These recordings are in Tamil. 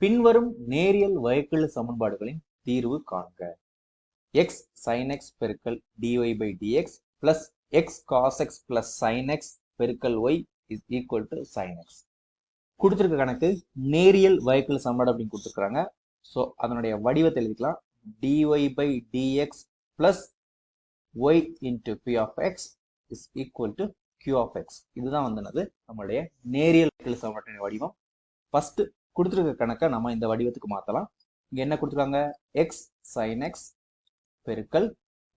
பின்வரும் நேரியல் வகைக்கெழு சமன்பாடுகளின் தீர்வு காண்க. எக்ஸ் சைன் எக்ஸ் பெருக்கல் d y by d x plus x cos x plus sine x பெருக்கல் y is equal to sine x கொடுத்துருக்க கணக்கு நேரியல் வகைக்கெழு சமன்பாடு அப்படின்னு கொடுத்துருக்காங்க ஸோ அதனுடைய வடிவத்தை எழுதிக்கலாம். D y by d x plus y into p of x is equal to q of x இதுதான் வந்து நம்மளுடைய நேரியல் வகைக்கெழு சமன்பாட்டின் வடிவம். ஃபர்ஸ்ட் கொடுத்துருக்க கணக்கை நம்ம இந்த வடிவத்துக்கு மாற்றலாம் இங்கே என்ன கொடுத்துருக்காங்க? எக்ஸ் சைன் எக்ஸ் பெருக்கல்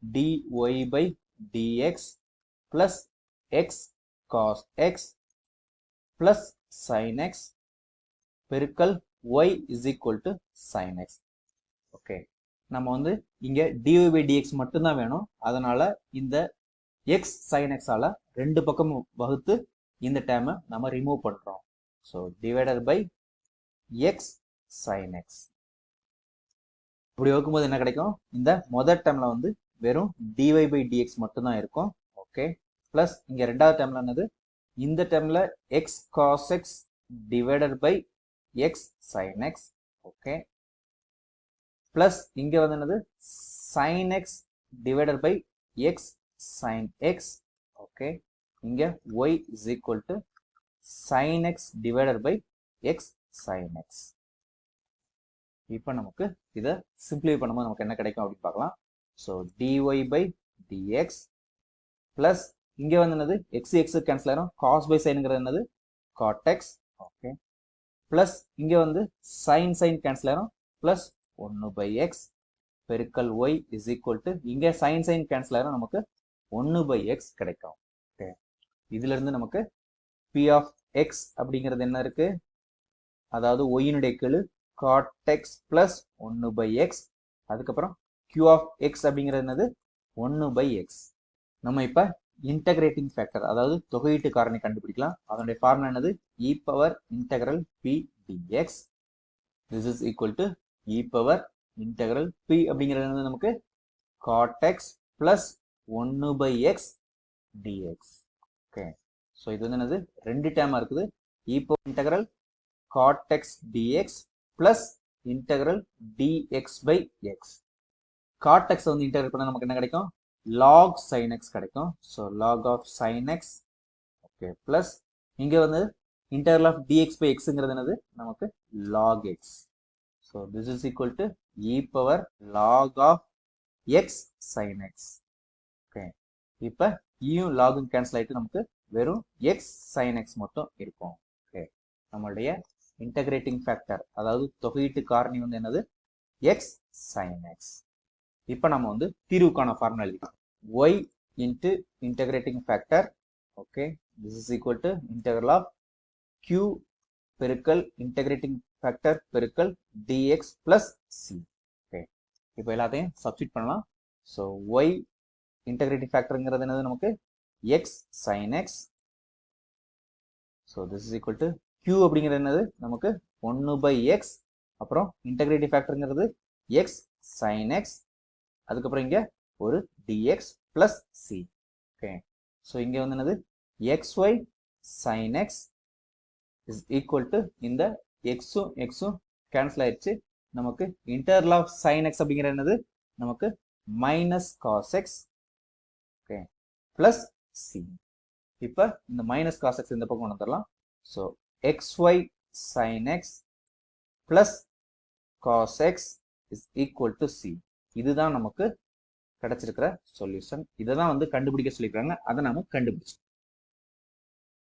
d y by d x plus x cos x plus sine x பெருக்கல் y is equal to sine x okay நம்ம வந்து இங்கே டிஒய் பை டிஎக்ஸ் மட்டும்தான் வேணும். அதனால் இந்த எக்ஸ் சைன் எக்ஸால் ரெண்டு பக்கமும் வகுத்து இந்த டைமை நம்ம ரிமூவ் பண்ணுறோம் so divider by x sine x இப்படி வைக்கும்போது என்ன கிடைக்கும்? இந்த முதல் டேர்ம்ல வந்து வெறும் டிஒய் பை டிஎக்ஸ் மட்டும்தான் இருக்கும். ஓகே பிளஸ் இங்க ரெண்டாவது டேர்ம்ல என்னது? இந்த டேர்ம்ல x cos x divided by x sine x okay plus இங்க வந்து என்னது? Sine x divided by x sine x okay இங்க y is equal to sine x divided by x sine x இப்போ நமக்கு இதை சிம்பிளிஃபை பண்ணும்போது நமக்கு என்ன கிடைக்கும் அப்படின்னு பார்க்கலாம். So d y by d x plus இங்கே வந்து என்னது? எக்ஸ் எக்ஸ் கேன்சல் ஆயிரும். காஸ் பை சைனுங்கிறது என்னது? காட்டெக்ஸ் ஓகே ப்ளஸ் இங்கே வந்து சைன் சைன் கேன்சல் ஆயிரும். ப்ளஸ் ஒன்று பை எக்ஸ் பெருக்கல் ஒய் இஸ் ஈக்குவல் டு இங்கே சைன் சைன் கேன்சல் ஆயிரும். நமக்கு ஒன்று பை எக்ஸ் கிடைக்கும். ஓகே இதுலேருந்து நமக்கு பி ஆஃப் எக்ஸ் அப்படிங்கிறது என்ன இருக்கு? அதாவது ஒய்யினுடைய கெழு cot x plus 1 by x. அதுக்கப்புறம் கியூ ஆஃப் எக்ஸ் அப்படிங்கிறது என்னது? ஒன்று பை எக்ஸ் நம்ம இப்ப இன்டகிரேட்டிங் ஃபேக்டர் அதாவது தொகையீட்டு காரணி கண்டுபிடிக்கலாம். அதனுடைய ஃபார்முலா என்னது? E power integral p d x this is equal to e power integral p அப்படிங்கிறது என்னது நமக்கு? Cot x plus plus 1 by x dx. Okay so இது வந்து என்னது? ரெண்டு டேமா இருக்குது. e power cot x d x plus integral d x by x cot x வந்து இன்டகிரல் பண்ணால் நமக்கு என்ன கிடைக்கும்? லாக் சைன் எக்ஸ் கிடைக்கும். So log of sine x okay plus இங்கே வந்து integral of d x by எக்ஸுங்கிறது என்னது? நமக்கு log x so this is equal to e power log of x sine x okay இப்போ இயும் லாகும் கேன்சல் ஆகிட்டு நமக்கு வெறும் எக்ஸ் சைன் எக்ஸ் மட்டும் இருக்கும். ஓகே நம்மளுடைய இன்டகிரேட்டிங் ஃபேக்டர் அதாவது தொகையீட்டு காரணி வந்து என்னது? எக்ஸ் சைன் எக்ஸ் இப்போ நம்ம வந்து தீர்வுக்கான ஃபார்முலா எழுதிக்கலாம். Y into integrating factor okay this is equal to integral of q பெருக்கல் இன்டகிரேட்டிங் ஃபேக்டர் பெருக்கல் d x plus c okay இப்போ எல்லாத்தையும் சப்ஸ்டிட் பண்ணலாம். ஸோ ஒய் இன்டகிரேட்டிங் ஃபேக்டருங்கிறது என்னது நமக்கு? X sine x so this is equal to q அப்படிங்கிறது என்னது? நமக்கு ஒன்று பை எக்ஸ் அப்புறம் இன்டகிரேட்டிவ் ஃபேக்டருங்கிறது எக்ஸ் சைன் எக்ஸ் அதுக்கப்புறம் இங்கே ஒரு d x plus c okay so இங்கே வந்து என்னது? X y sine x is equal to இந்த எக்ஸும் எக்ஸும் கேன்சல் ஆயிடுச்சு. நமக்கு இன்டர்ல் ஆஃப் சைன் எக்ஸ் அப்படிங்கிற என்னது? நமக்கு minus cos x okay plus c இப்போ இந்த மைனஸ் காஸ் எக்ஸ் இந்த பக்கம் கொண்டு வந்துடலாம். So xy sin x plus cos x is equal to c. இதுதான் நமக்கு கிடைச்சிருக்கிற சொல்யூஷன் இதை தான் வந்து கண்டுபிடிக்க சொல்லியிருக்காங்க. அதை நாம கண்டுபிடிச்சோம்